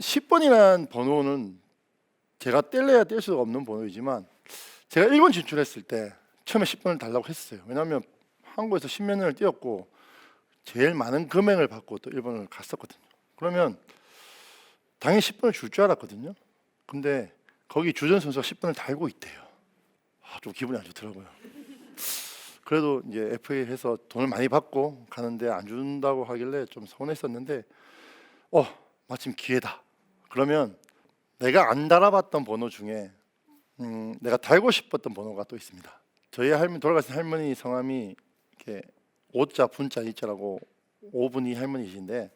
10번이라는 번호는 제가 뗄래야 뗄 수가 없는 번호이지만 제가 일본 진출했을 때 처음에 10번을 달라고 했어요. 왜냐하면 한국에서 10몇 년을 뛰었고 제일 많은 금액을 받고 또 일본을 갔었거든요. 그러면 당연히 10번을 줄 줄 알았거든요. 근데 거기 주전 선수가 10번을 달고 있대요. 아, 좀 기분이 안 좋더라고요. 그래도 이제 FA 해서 돈을 많이 받고 가는데 안 준다고 하길래 좀 서운했었는데 어 마침 기회다. 그러면 내가 안 달아봤던 번호 중에 음, 내가 달고 싶었던 번호가 또 있습니다. 저희 할머니 돌아가신 할머니 성함이 이렇게 오자 분자 이자라고 5분이 할머니이신데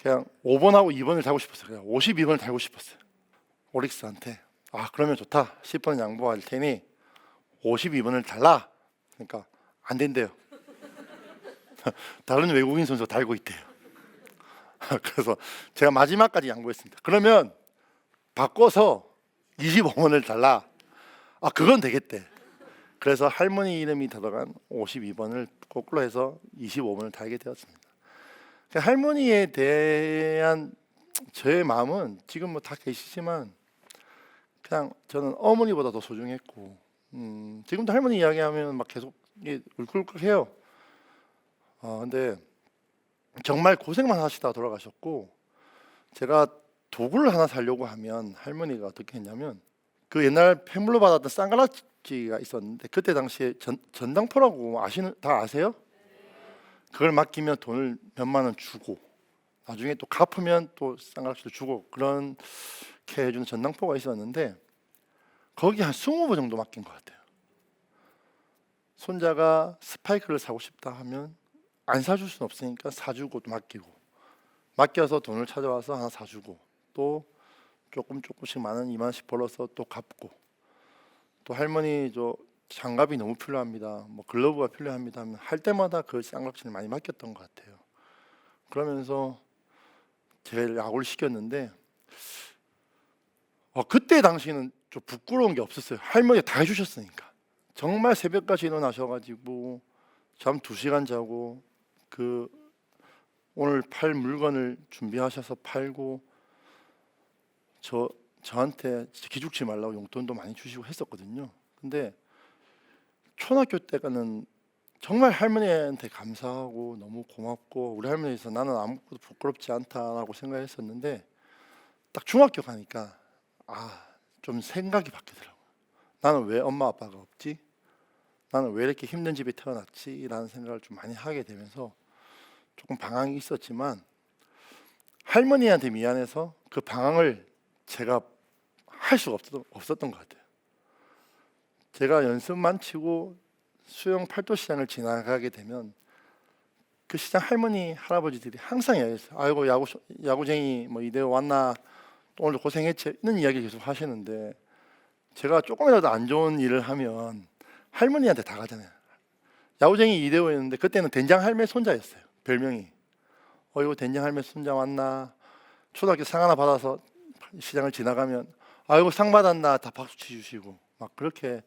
그냥 5번하고 2번을 달고 싶었어요. 그냥 52번을 달고 싶었어요. 오릭스한테 아 그러면 좋다. 10번 양보할 테니 52번을 달라. 그러니까 안 된대요. 다른 외국인 선수 가 달고 있대요. 그래서 제가 마지막까지 양보했습니다. 그러면 바꿔서 25번을 달라. 아 그건 되겠대. 그래서 할머니 이름이 들어간 52번을 거꾸로 해서 25번을 달게 되었습니다. 그 할머니에 대한 저의 마음은 지금 뭐 다 계시지만 그냥 저는 어머니보다 더 소중했고 음, 지금도 할머니 이야기하면 막 계속 울컥울컥해요. 어, 근데 정말 고생만 하시다 돌아가셨고 제가 도구를 하나 사려고 하면 할머니가 어떻게 했냐면 그 옛날 폐물로 받았던 쌍가락지가 있었는데 그때 당시에 전, 전당포라고 아시는 다 아세요? 그걸 맡기면 돈을 몇만 원 주고 나중에 또 갚으면 또 쌍가락지도 주고 그렇게 해주는 전당포가 있었는데 거기 한 20번 정도 맡긴 것 같아요. 손자가 스파이크를 사고 싶다 하면 안 사줄 수는 없으니까 사주고 또 맡기고 맡겨서 돈을 찾아와서 하나 사주고 또 조금 조금씩 만원 이만씩 벌어서 또 갚고 또 할머니 저 장갑이 너무 필요합니다. 뭐 글러브가 필요합니다 하면 할 때마다 그 쌍각지를 많이 맡겼던 것 같아요. 그러면서 제일 약을 시켰는데 어, 그때 당시에는 좀 부끄러운 게 없었어요. 할머니가 다 해주셨으니까. 정말 새벽까지 일어나셔가지고 잠 두 시간 자고 그 오늘 팔 물건을 준비하셔서 팔고 저 저한테 기죽지 말라고 용돈도 많이 주시고 했었거든요. 근데 초등학교 때가는 정말 할머니한테 감사하고 너무 고맙고 우리 할머니에서 나는 아무것도 부끄럽지 않다라고 생각했었는데 딱 중학교 가니까 아 좀 생각이 바뀌더라고요. 나는 왜 엄마 아빠가 없지? 나는 왜 이렇게 힘든 집에 태어났지?라는 생각을 좀 많이 하게 되면서 조금 방황이 있었지만 할머니한테 미안해서 그 방황을 제가 할 수가 없었던, 없었던 것 같아요. 제가 연습만 치고 수영 팔도 시장을 지나가게 되면 그 시장 할머니 할아버지들이 항상 이야기했어요. 아이고 야구 야구쟁이 뭐 이대호 왔나 또 오늘 고생했지 이런 이야기 계속 하시는데 제가 조금이라도 안 좋은 일을 하면 할머니한테 다 가잖아요. 야구쟁이 이대호였는데 그때는 된장 할매 손자였어요. 별명이. 어이구 된장 할매 손자 왔나? 초등학교 상 하나 받아서 시장을 지나가면 아이고 상 받았나 다 박수 치주시고 막 그렇게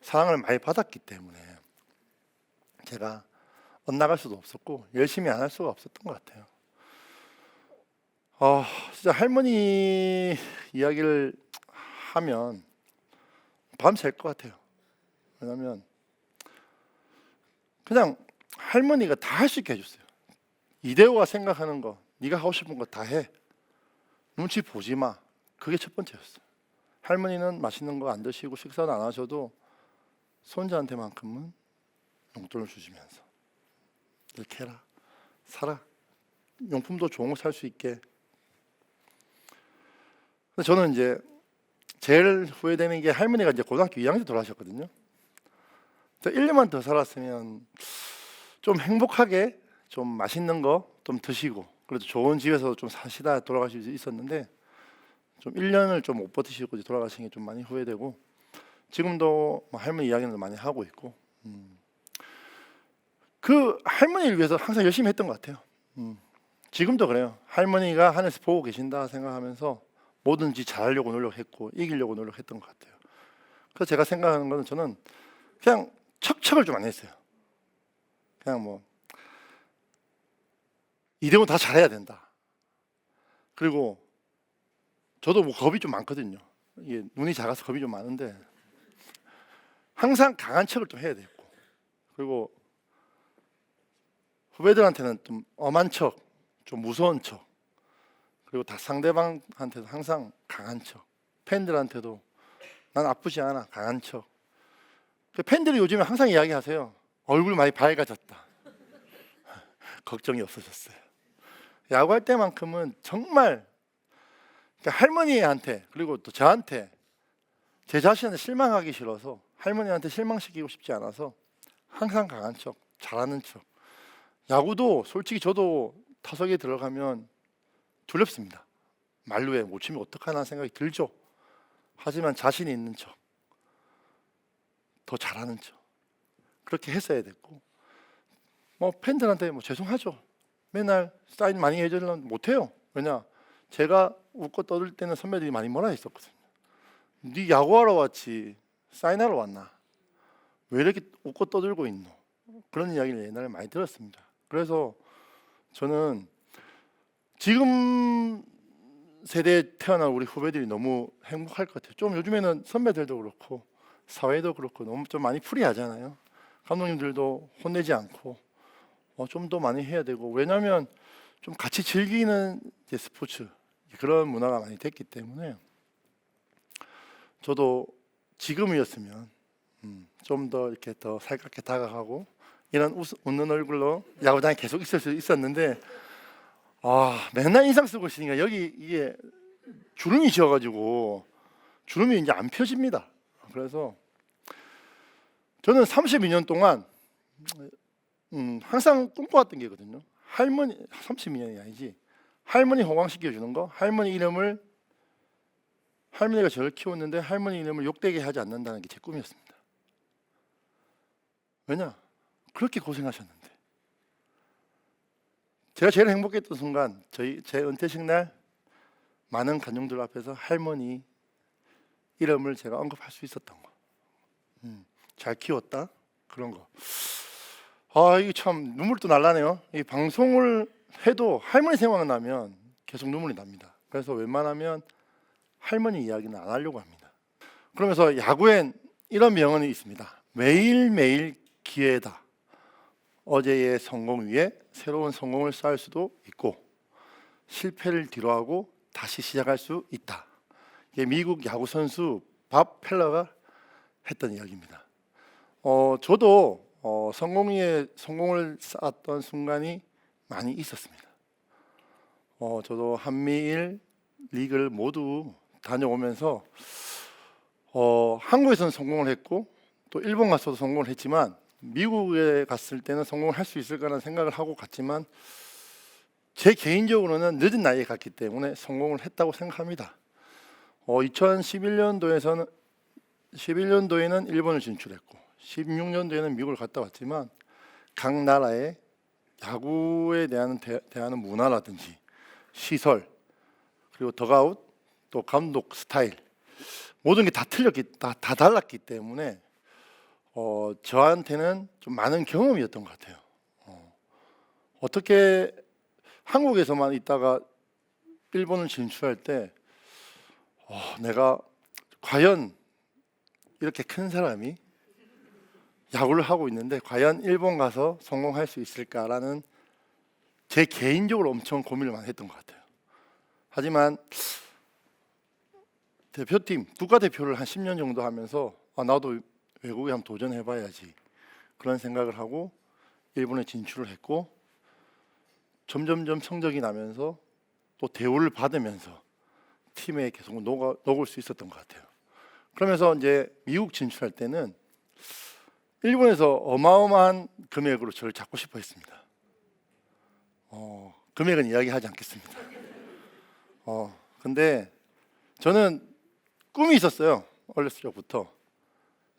사랑을 많이 받았기 때문에 제가 엇나갈 수도 없었고 열심히 안 할 수가 없었던 것 같아요. 어, 진짜 할머니 이야기를 하면 밤샐 것 같아요. 왜냐하면 그냥 할머니가 다 할 수 있게 해줬어요. 이대호가 생각하는 거, 네가 하고 싶은 거 다 해. 눈치 보지 마. 그게 첫 번째였어요. 할머니는 맛있는 거 안 드시고 식사는 안 하셔도 손자한테만큼은 용돈을 주시면서 이렇게 해라, 살아. 용품도 좋은 거 살 수 있게. 저는 이제 제일 후회되는 게 할머니가 이제 고등학교 2학년 때 돌아가셨거든요. 1년만 더 살았으면 좀 행복하게 좀 맛있는 거 좀 드시고 그래도 좋은 집에서 좀 사시다 돌아가실 수 있었는데 좀 1년을 좀 못 버티시고 돌아가신 게 좀 많이 후회되고 지금도 뭐 할머니 이야기는 많이 하고 있고 음. 그 할머니를 위해서 항상 열심히 했던 것 같아요. 음. 지금도 그래요. 할머니가 하늘에서 보고 계신다 생각하면서 뭐든지 잘하려고 노력했고 이기려고 노력했던 것 같아요. 그래서 제가 생각하는 거는 저는 그냥 척척을 좀 안 했어요. 그냥 뭐 이대호 다 잘해야 된다. 그리고 저도 뭐 겁이 좀 많거든요. 이게 눈이 작아서 겁이 좀 많은데 항상 강한 척을 또 해야 되고. 그리고 후배들한테는 좀 엄한 척, 좀 무서운 척 그리고 다 상대방한테도 항상 강한 척. 팬들한테도 난 아프지 않아 강한 척. 그 팬들이 요즘에 항상 이야기하세요. 얼굴 많이 밝아졌다. 걱정이 없어졌어요 야구할 때만큼은 정말 그러니까 할머니한테 그리고 또 저한테 제 자신한테 실망하기 싫어서 할머니한테 실망시키고 싶지 않아서 항상 강한 척, 잘하는 척. 야구도 솔직히 저도 타석에 들어가면 두렵습니다. 말루에 못 치면 어떡하나 생각이 들죠. 하지만 자신이 있는 척, 더 잘하는 척 그렇게 했어야 됐고 뭐 팬들한테 뭐 죄송하죠. 맨날 사인 많이 해주려면 못해요. 왜냐 제가 웃고 떠들 때는 선배들이 많이 뭐라 했었거든요. 네 야구하러 왔지 사인하러 왔나? 왜 이렇게 웃고 떠들고 있노? 그런 이야기를 옛날에 많이 들었습니다. 그래서 저는 지금 세대에 태어난 우리 후배들이 너무 행복할 것 같아요. 좀 요즘에는 선배들도 그렇고 사회도 그렇고 너무 좀 많이 프리하잖아요. 감독님들도 혼내지 않고 어, 좀 더 많이 해야 되고 왜냐하면 좀 같이 즐기는 스포츠 그런 문화가 많이 됐기 때문에 저도 지금이었으면 음, 좀 더 이렇게 더 살갑게 다가가고 이런 웃, 웃는 얼굴로 야구장에 계속 있을 수 있었는데 아 맨날 인상 쓰고 있으니까 여기 이게 주름이 지어가지고 주름이 이제 안 펴집니다. 그래서 저는 32년 동안 음, 항상 꿈꿔왔던 게 있거든요. 할머니 32년이 아니지 할머니 호강시켜 주는 거, 할머니 이름을 할머니가 저를 키웠는데 할머니 이름을 욕되게 하지 않는다는 게 제 꿈이었습니다. 왜냐? 그렇게 고생하셨는데. 제가 제일 행복했던 순간 저희 제 은퇴식 날 많은 간용들 앞에서 할머니 이름을 제가 언급할 수 있었던 거. 음, 잘 키웠다 그런 거. 아 이게 참 눈물도 날라네요. 이 방송을 해도 할머니 생각나면 계속 눈물이 납니다. 그래서 웬만하면 할머니 이야기는 안 하려고 합니다. 그러면서 야구엔 이런 명언이 있습니다. 매일매일 기회다. 어제의 성공 위에 새로운 성공을 쌓을 수도 있고 실패를 뒤로하고 다시 시작할 수 있다. 이게 미국 야구 선수 밥 펠러가 했던 이야기입니다. 어, 저도 어, 성공 위에 성공을 쌓았던 순간이 많이 있었습니다. 어, 저도 한미일 리그를 모두 다녀오면서 어, 한국에서는 성공을 했고 또 일본 가서도 성공을 했지만 미국에 갔을 때는 성공을 할 수 있을까라는 생각을 하고 갔지만 제 개인적으로는 늦은 나이에 갔기 때문에 성공을 했다고 생각합니다. 어, 2011년도에서는 11년도에는 일본을 진출했고 16년도에는 미국을 갔다 왔지만 각 나라의 야구에 대한 대, 대하는 문화라든지 시설 그리고 더가웃 또 감독 스타일 모든 게 다 틀렸기 다, 다 달랐기 때문에 어, 저한테는 좀 많은 경험이었던 것 같아요. 어, 어떻게 한국에서만 있다가 일본을 진출할 때 어, 내가 과연 이렇게 큰 사람이 야구를 하고 있는데 과연 일본 가서 성공할 수 있을까라는 제 개인적으로 엄청 고민을 많이 했던 것 같아요. 하지만 대표팀 국가 대표를 한 10년 정도 하면서 아, 나도 외국에 한번 도전해 봐야지 그런 생각을 하고 일본에 진출을 했고 점점점 성적이 나면서 또 대우를 받으면서 팀에 계속 녹아, 녹을 수 있었던 것 같아요. 그러면서 이제 미국 진출할 때는 일본에서 어마어마한 금액으로 저를 잡고 싶어 했습니다. 어, 금액은 이야기하지 않겠습니다. 어, 근데 저는 꿈이 있었어요. 어렸을 적부터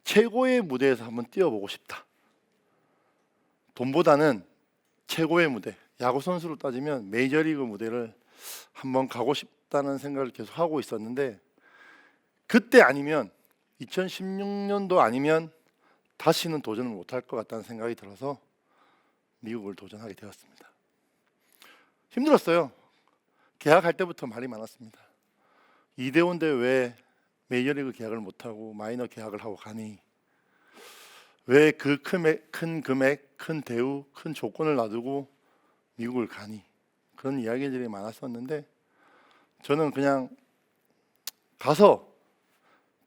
최고의 무대에서 한번 뛰어보고 싶다. 돈보다는 최고의 무대, 야구 선수로 따지면 메이저리그 무대를 한번 가고 싶다는 생각을 계속 하고 있었는데 그때 아니면 2016년도 아니면 다시는 도전을 못할 것 같다는 생각이 들어서 미국을 도전하게 되었습니다. 힘들었어요. 계약할 때부터 말이 많았습니다. 이대호인데 왜 메이저리그 계약을 못하고 마이너 계약을 하고 가니? 왜 그 큰 금액, 큰 대우, 큰 조건을 놔두고 미국을 가니? 그런 이야기들이 많았었는데 저는 그냥 가서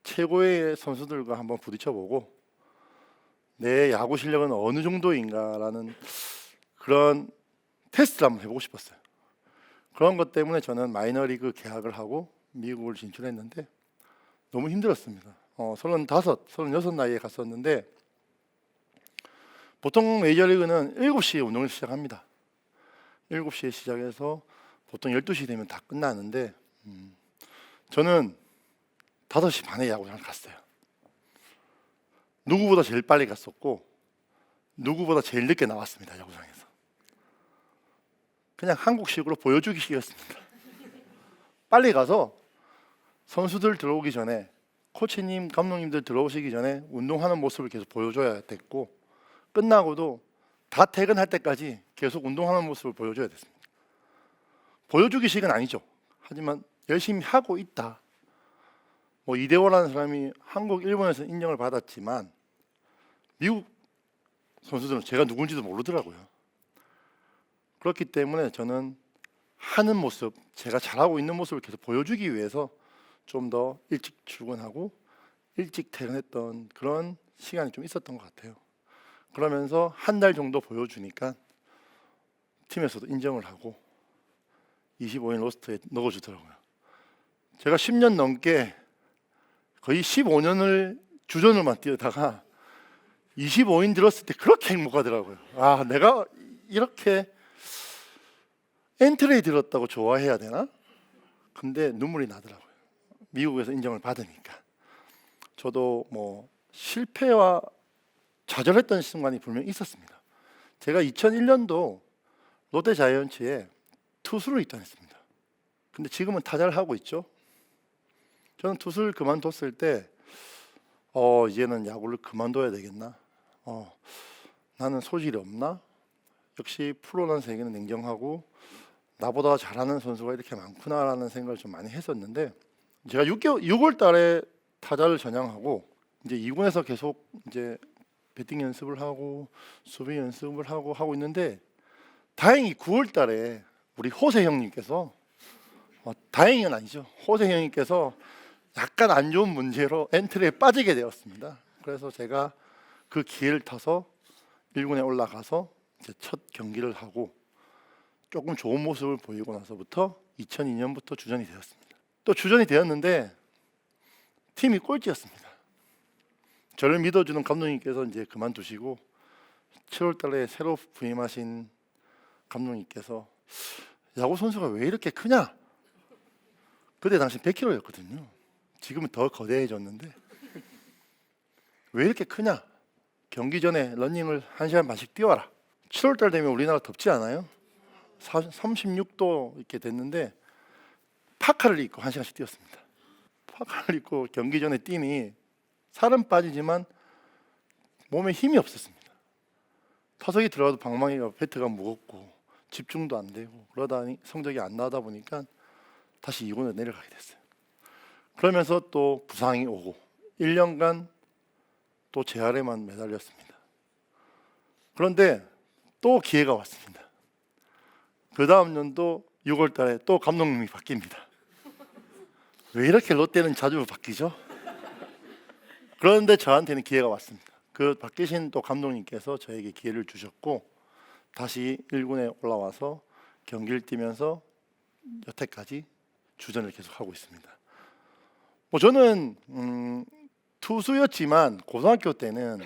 최고의 선수들과 한번 부딪혀보고 내 야구 실력은 어느 정도인가라는 그런 테스트를 한번 해보고 싶었어요. 그런 것 때문에 저는 마이너리그 계약을 하고 미국을 진출했는데 너무 힘들었습니다. 어, 35, 36 나이에 갔었는데 보통 메이저리그는 7시에 운동을 시작합니다. 7시에 시작해서 보통 12시 되면 다 끝나는데 음, 저는 5시 반에 야구장을 갔어요. 누구보다 제일 빨리 갔었고 누구보다 제일 늦게 나왔습니다. 야구장에서. 그냥 한국식으로 보여주기식이었습니다. 빨리 가서 선수들 들어오기 전에 코치님, 감독님들 들어오시기 전에 운동하는 모습을 계속 보여줘야 됐고 끝나고도 다 퇴근할 때까지 계속 운동하는 모습을 보여줘야 됐습니다. 보여주기식은 아니죠. 하지만 열심히 하고 있다. 뭐 이대호라는 사람이 한국, 일본에서 인정을 받았지만 미국 선수들은 제가 누군지도 모르더라고요. 그렇기 때문에 저는 하는 모습, 제가 잘하고 있는 모습을 계속 보여주기 위해서 좀 더 일찍 출근하고 일찍 퇴근했던 그런 시간이 좀 있었던 것 같아요. 그러면서 한 달 정도 보여주니까 팀에서도 인정을 하고 25인 로스트에 넣어주더라고요. 제가 10년 넘게 거의 15년을 주전으로만 뛰다가 25인 들었을 때 그렇게 행복하더라고요. 아, 내가 이렇게 엔트리에 들었다고 좋아해야 되나? 근데 눈물이 나더라고요. 미국에서 인정을 받으니까. 저도 뭐 실패와 좌절했던 순간이 분명히 있었습니다. 제가 2001년도 롯데 자이언츠에 투수로 입단했습니다. 근데 지금은 타자를 하고 있죠. 저는 투수를 그만뒀을 때 어, 이제는 야구를 그만둬야 되겠나? 어, 나는 소질이 없나? 역시 프로라는 세계는 냉정하고 나보다 잘하는 선수가 이렇게 많구나라는 생각을 좀 많이 했었는데 제가 6개월 6월 달에 타자를 전향하고 이제 2군에서 계속 이제 배팅 연습을 하고 수비 연습을 하고 하고 있는데 다행히 9월 달에 우리 호세 형님께서 어, 다행은 아니죠. 호세 형님께서 약간 안 좋은 문제로 엔트리에 빠지게 되었습니다. 그래서 제가 그 기회를 타서 1군에 올라가서 첫 경기를 하고 조금 좋은 모습을 보이고 나서부터 2002년부터 주전이 되었습니다. 또 주전이 되었는데 팀이 꼴찌였습니다. 저를 믿어주는 감독님께서 이제 그만두시고 7월 달에 새로 부임하신 감독님께서 야구 선수가 왜 이렇게 크냐? 그때 당시 100kg였거든요. 지금은 더 거대해졌는데 왜 이렇게 크냐? 경기 전에 러닝을 1시간 반씩 뛰어라. 7월 달 되면 우리나라 덥지 않아요? 36도 이렇게 됐는데 파카를 입고 1시간씩 뛰었습니다. 파카를 입고 경기 전에 뛰니 살은 빠지지만 몸에 힘이 없었습니다. 타석에 들어가도 방망이가 배트가 무겁고 집중도 안 되고 그러다니 성적이 안 나다 보니까 다시 2군에 내려가게 됐어요. 그러면서 또 부상이 오고 1년간 또 재활에만 매달렸습니다. 그런데 또 기회가 왔습니다. 그 다음 년도 6월 달에 또 감독님이 바뀝니다. 왜 이렇게 롯데는 자주 바뀌죠? 그런데 저한테는 기회가 왔습니다. 그 바뀌신 또 감독님께서 저에게 기회를 주셨고 다시 1군에 올라와서 경기를 뛰면서 여태까지 주전을 계속 하고 있습니다. 뭐 저는 음, 투수였지만 고등학교 때는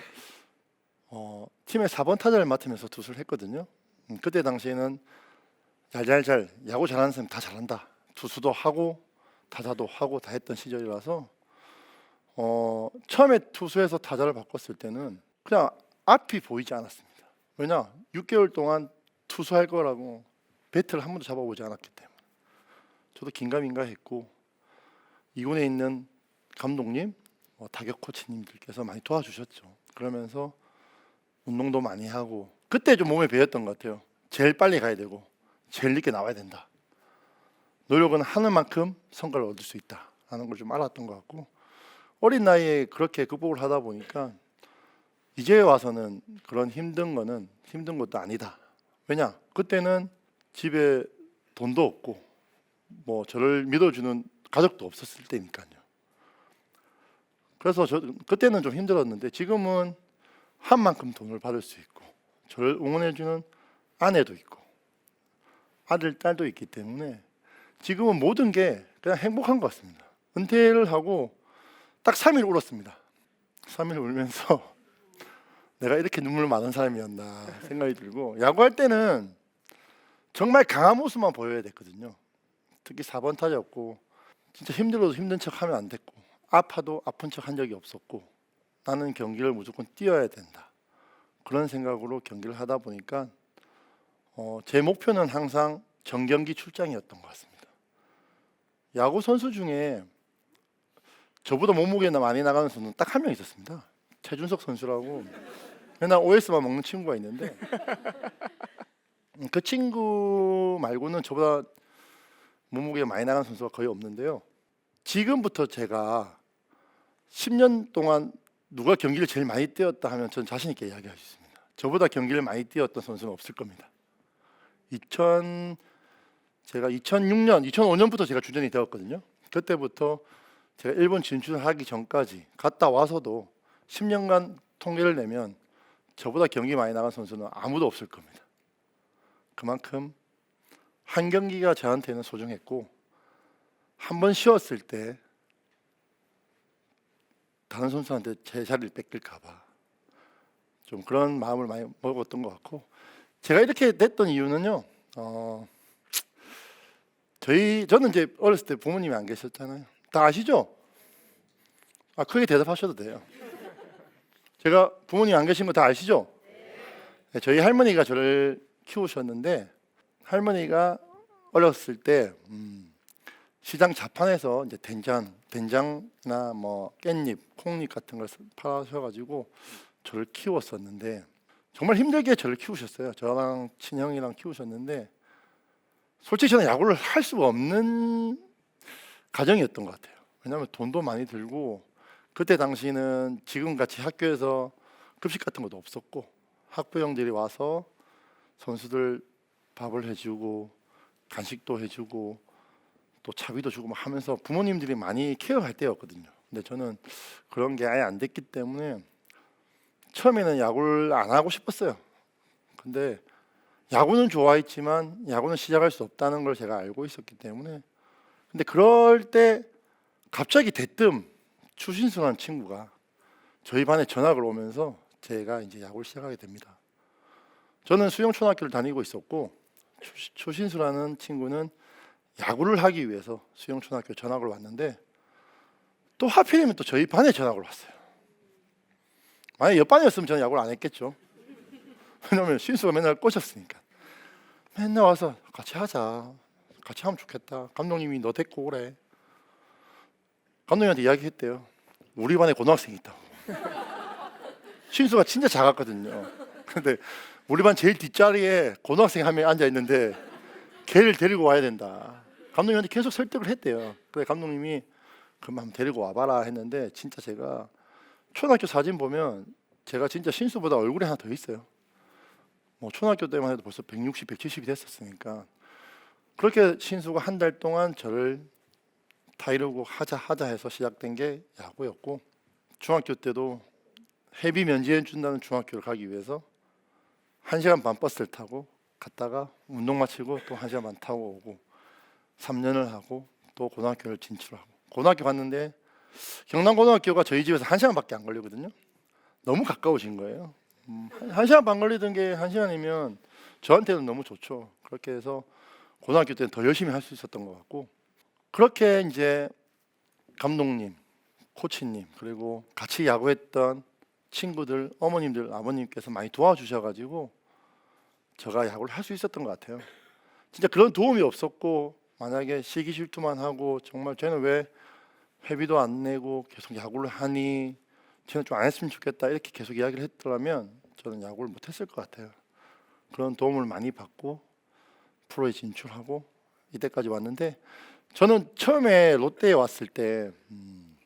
어, 팀의 4번 타자를 맡으면서 투수를 했거든요. 음, 그때 당시에는 잘잘잘 야구 잘하는 사람 다 잘한다. 투수도 하고 타자도 하고 다 했던 시절이라서 어, 처음에 투수에서 타자를 바꿨을 때는 그냥 앞이 보이지 않았습니다. 왜냐? 6개월 동안 투수할 거라고 배트를 한 번도 잡아보지 않았기 때문에 저도 긴가민가 했고 이군에 있는 감독님, 뭐 타격 코치님들께서 많이 도와주셨죠. 그러면서 운동도 많이 하고 그때 좀 몸에 배웠던 것 같아요. 제일 빨리 가야 되고 제일 늦게 나와야 된다. 노력은 하는 만큼 성과를 얻을 수 있다. 하는 걸 좀 알았던 것 같고 어린 나이에 그렇게 극복을 하다 보니까 이제 와서는 그런 힘든 거는 힘든 것도 아니다. 왜냐? 그때는 집에 돈도 없고 뭐 저를 믿어주는 가족도 없었을 때니까요. 그래서 저 그때는 좀 힘들었는데 지금은 한 만큼 돈을 받을 수 있고 저를 응원해 주는 아내도 있고 아들 딸도 있기 때문에 지금은 모든 게 그냥 행복한 것 같습니다. 은퇴를 하고 딱 3일 울었습니다. 3일 울면서 내가 이렇게 눈물 많은 사람이었나 생각이 들고 야구할 때는 정말 강한 모습만 보여야 됐거든요. 특히 4번 타자였고 진짜 힘들어도 힘든 척 하면 안 됐고 아파도 아픈 척 한 적이 없었고 나는 경기를 무조건 뛰어야 된다. 그런 생각으로 경기를 하다 보니까 어, 제 목표는 항상 정경기 출장이었던 것 같습니다. 야구 선수 중에 저보다 몸무게나 많이 나가는 선수는 딱 한 명 있었습니다. 최준석 선수라고 맨날 OS만 먹는 친구가 있는데 음, 그 친구 말고는 저보다 몸무게가 많이 나가는 선수가 거의 없는데요. 지금부터 제가 10년 동안 누가 경기를 제일 많이 뛰었다 하면 저는 자신 있게 이야기할 수 있습니다. 저보다 경기를 많이 뛰었던 선수는 없을 겁니다. 2000 제가 2006년, 2005년부터 제가 주전이 되었거든요. 그때부터 제가 일본 진출을 하기 전까지 갔다 와서도 10년간 통계를 내면 저보다 경기 많이 나간 선수는 아무도 없을 겁니다. 그만큼 한 경기가 저한테는 소중했고 한 번 쉬었을 때 다른 선수한테 제 자리를 뺏길까 봐 좀 그런 마음을 많이 먹었던 것 같고 제가 이렇게 됐던 이유는요. 어, 저희 저는 이제 어렸을 때 부모님이 안 계셨잖아요. 다 아시죠? 아 크게 대답하셔도 돼요. 제가 부모님 안 계신 거 다 아시죠? 네, 저희 할머니가 저를 키우셨는데 할머니가 어렸을 때 음, 시장 자판에서 이제 된장, 된장이나 뭐 깻잎, 콩잎 같은 걸 팔아셔가지고 저를 키웠었는데 정말 힘들게 저를 키우셨어요. 저랑 친형이랑 키우셨는데 솔직히 저는 야구를 할 수가 없는 가정이었던 것 같아요. 왜냐하면 돈도 많이 들고 그때 당시는 지금 같이 학교에서 급식 같은 것도 없었고 학부형들이 와서 선수들 밥을 해주고 간식도 해주고 또 차비도 주고 막 하면서 부모님들이 많이 케어할 때였거든요. 근데 저는 그런 게 아예 안 됐기 때문에 처음에는 야구를 안 하고 싶었어요. 근데 야구는 좋아했지만 야구는 시작할 수 없다는 걸 제가 알고 있었기 때문에 근데 그럴 때 갑자기 대뜸 추신수라는 친구가 저희 반에 전학을 오면서 제가 이제 야구를 시작하게 됩니다. 저는 수영초등학교를 다니고 있었고 추- 추신수라는 친구는 야구를 하기 위해서 수영초등학교 전학을 왔는데 또 하필이면 또 저희 반에 전학을 왔어요. 만약 옆반이었으면 저는 야구를 안 했겠죠. 왜냐면 신수가 맨날 꼬셨으니까. 맨날 와서 같이 하자. 같이 하면 좋겠다. 감독님이 너 데리고 오래. 감독님한테 이야기했대요. 우리 반에 고등학생이 있다고. 신수가 진짜 작았거든요. 근데 우리 반 제일 뒷자리에 고등학생 한명 앉아 있는데 걔를 데리고 와야 된다. 감독님한테 계속 설득을 했대요. 그래 감독님이 그럼 한번 데리고 와봐라 했는데 진짜 제가 초등학교 사진 보면 제가 진짜 신수보다 얼굴이 하나 더 있어요. 뭐 초등학교 때만 해도 벌써 160, 170이 됐었으니까. 그렇게 신수가 한 달 동안 저를 타이르고 하자 하자 해서 시작된 게 야구였고 중학교 때도 해비 면제해 준다는 중학교를 가기 위해서 한 시간 반 버스를 타고 갔다가 운동 마치고 또 한 시간 반 타고 오고 3년을 하고 또 고등학교를 진출하고 고등학교 갔는데 경남고등학교가 저희 집에서 한 시간밖에 안 걸리거든요. 너무 가까우신 거예요. 음, 한- 한 시간 반 걸리던 게 한 시간이면 저한테는 너무 좋죠. 그렇게 해서 고등학교 때는 더 열심히 할 수 있었던 것 같고 그렇게 이제 감독님, 코치님 그리고 같이 야구했던 친구들, 어머님들, 아버님께서 많이 도와주셔가지고 제가 야구를 할 수 있었던 것 같아요. 진짜 그런 도움이 없었고 만약에 시기 질투만 하고 정말 쟤는 왜 회비도 안 내고 계속 야구를 하니 쟤는 좀 안 했으면 좋겠다 이렇게 계속 이야기를 했더라면 저는 야구를 못 했을 것 같아요. 그런 도움을 많이 받고 프로에 진출하고 이때까지 왔는데 저는 처음에 롯데에 왔을 때 음,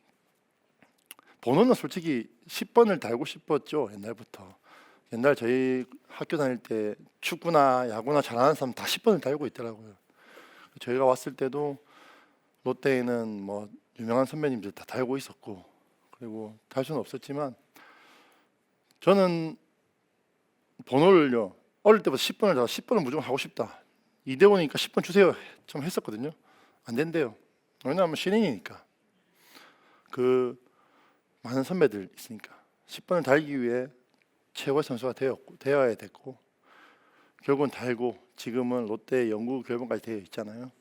번호는 솔직히 10번을 달고 싶었죠 옛날부터. 옛날 저희 학교 다닐 때 축구나 야구나 잘하는 사람 다 10번을 달고 있더라고요. 저희가 왔을 때도 롯데에는 뭐 유명한 선배님들 다 달고 있었고 그리고 달 수는 없었지만 저는 번호를요 어릴 때부터 10번을 다 10번을 무조건 하고 싶다. 이대호니까 10번 주세요 좀 했었거든요. 안 된대요. 왜냐하면 신인이니까 그 많은 선배들 있으니까 10번을 달기 위해 최고의 선수가 되었고 되어야 됐고 결국은 달고 지금은 롯데 연구 결번까지 되어 있잖아요.